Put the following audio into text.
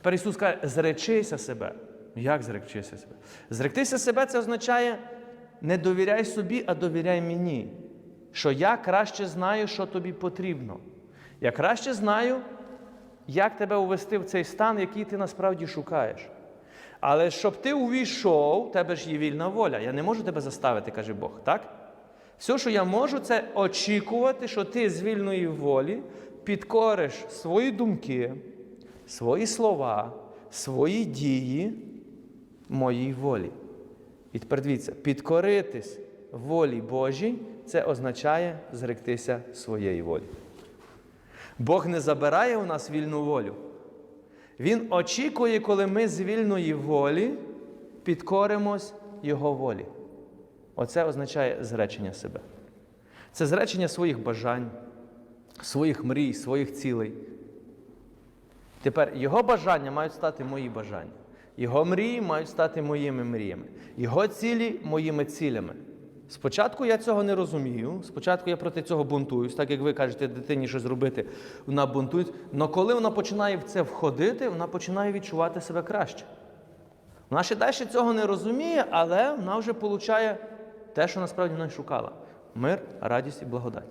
Тепер Ісус каже, зречися себе. Як зречися себе? Зректися себе це означає не довіряй собі, а довіряй мені. Що я краще знаю, що тобі потрібно. Я краще знаю, як тебе увести в цей стан, який ти насправді шукаєш. Але щоб ти увійшов, тебе ж є вільна воля. Я не можу тебе заставити, каже Бог, так? Все, що я можу, це очікувати, що ти з вільної волі підкориш свої думки, свої слова, свої дії моїй волі. І тепер дивіться, підкоритись волі Божій це означає зректися своєї волі. Бог не забирає у нас вільну волю. Він очікує, коли ми з вільної волі підкоримось Його волі. Оце означає зречення себе. Це зречення своїх бажань, своїх мрій, своїх цілей. Тепер його бажання мають стати мої бажання. Його мрії мають стати моїми мріями. Його цілі моїми цілями. Спочатку я цього не розумію, спочатку я проти цього бунтуюсь, так як ви кажете, дитині щось зробити, вона бунтує. Але коли вона починає в це входити, вона починає відчувати себе краще. Вона ще далі цього не розуміє, але вона вже отримує те, що насправді вона шукала: мир, радість і благодать.